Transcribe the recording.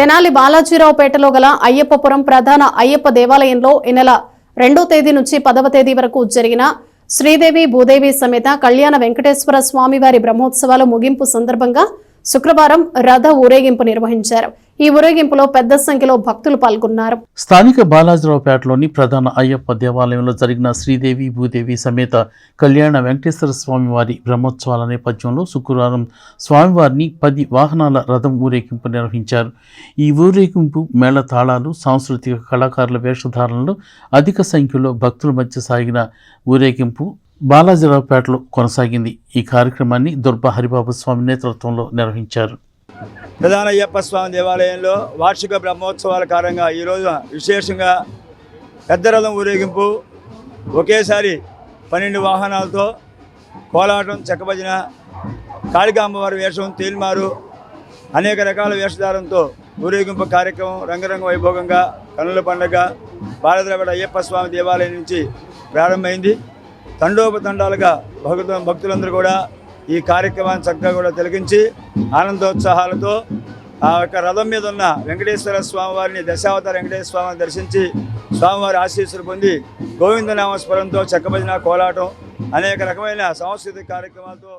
తెనాలి బాలాజీరావుపేటలో గల అయ్యప్పపురం ప్రధాన అయ్యప్ప దేవాలయంలో ఈ నెల రెండో తేదీ నుంచి పదవ తేదీ వరకు జరిగిన శ్రీదేవి భూదేవి సమేత కళ్యాణ వెంకటేశ్వర స్వామివారి బ్రహ్మోత్సవాల ముగింపు సందర్భంగా శుక్రవారం రథ ఊరేగింపు నిర్వహించారు. ఈ ఊరేగింపులో పెద్ద సంఖ్యలో భక్తులు పాల్గొన్నారు. స్థానిక బాలాజీరావుపేటలోని ప్రధాన అయ్యప్ప దేవాలయంలో జరిగిన శ్రీదేవి భూదేవి సమేత కళ్యాణ వెంకటేశ్వర స్వామివారి బ్రహ్మోత్సవాల నేపథ్యంలో శుక్రవారం స్వామివారిని పది వాహనాల రథం ఊరేగింపు నిర్వహించారు. ఈ ఊరేగింపు మేళ తాళాలు సాంస్కృతిక కళాకారుల వేషధారణలో అధిక సంఖ్యలో భక్తుల మధ్య సాగిన ఊరేగింపు బాలాజీరావుపేటలో కొనసాగింది. ఈ కార్యక్రమాన్ని దుర్బ హరిబాబు స్వామి నేతృత్వంలో నిర్వహించారు. ప్రధాన అయ్యప్ప స్వామి దేవాలయంలో వార్షిక బ్రహ్మోత్సవాల కారణంగా ఈరోజు విశేషంగా పెద్ద రథం ఊరేగింపు ఒకేసారి పన్నెండు వాహనాలతో కోలాటం చెక్కభజన కాళికాంబవారి వేషం తేలిమారు అనేక రకాల వేషధారంతో ఊరేగింపు కార్యక్రమం రంగరంగ వైభోగంగా కన్నుల పండగ బాలద్రవిడ అయ్యప్ప స్వామి దేవాలయం నుంచి ప్రారంభమైంది. తండోపతండాలుగా భక్తు భక్తులందరూ కూడా ఈ కార్యక్రమాన్ని చక్కగా కూడా తొలగించి ఆనందోత్సాహాలతో ఆ యొక్క రథం మీద ఉన్న వెంకటేశ్వర స్వామివారిని దశావతార వెంకటేశ్వర స్వామిని దర్శించి స్వామివారి ఆశీస్సులు పొంది గోవిందనామస్మరంతో చెక్కభజన కోలాటం అనేక రకమైన సాంస్కృతిక కార్యక్రమాలతో